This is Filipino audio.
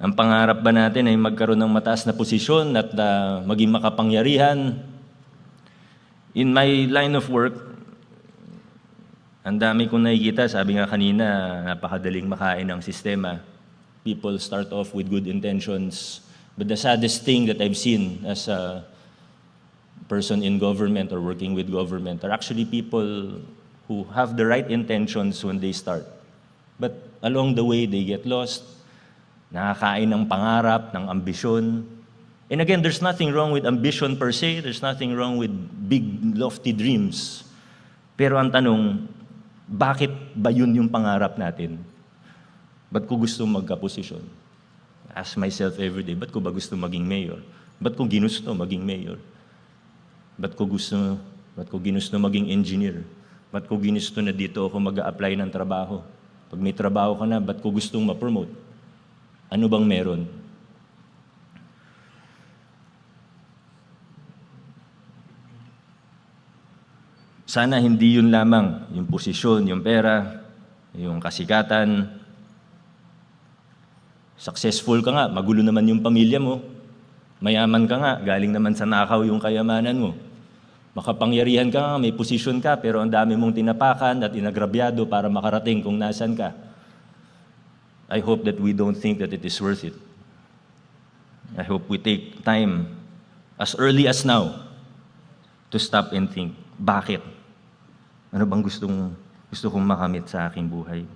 Ang pangarap ba natin ay magkaroon ng mataas na posisyon at ah, maging makapangyarihan? In my line of work, ang dami kong nakikita, sabi nga kanina, napakadaling makain ng sistema. People start off with good intentions. But the saddest thing that I've seen as a person in government or working with government are actually people who have the right intentions when they start. But along the way, they get lost, nakakain ng pangarap, ng ambisyon. And again, there's nothing wrong with ambition per se. There's nothing wrong with big, lofty dreams. Pero ang tanong, bakit ba yun yung pangarap natin? Ba't ko gusto magkaposisyon? Ask myself every day, ba't ko ba gusto maging mayor? Ba't ko ginusto maging mayor? Ba't ko gusto, ba't ko ginusto maging engineer? Ba't ko ginusto na dito ako mag apply ng trabaho? Pag may trabaho ka na, ba't ko gustong ma-promote? Ano bang meron? Sana hindi yun lamang, yung posisyon, yung pera, yung kasikatan. Successful ka nga, magulo naman yung pamilya mo. Mayaman ka nga, galing naman sa nakaw yung kayamanan mo. Makapangyarihan ka nga, may posisyon ka, pero ang dami mong tinapakan at inagrabyado para makarating kung nasan ka. I hope that we don't think that it is worth it. I hope we take time as early as now to stop and think, bakit? Ano bang gustong, gusto kong makamit sa aking buhay?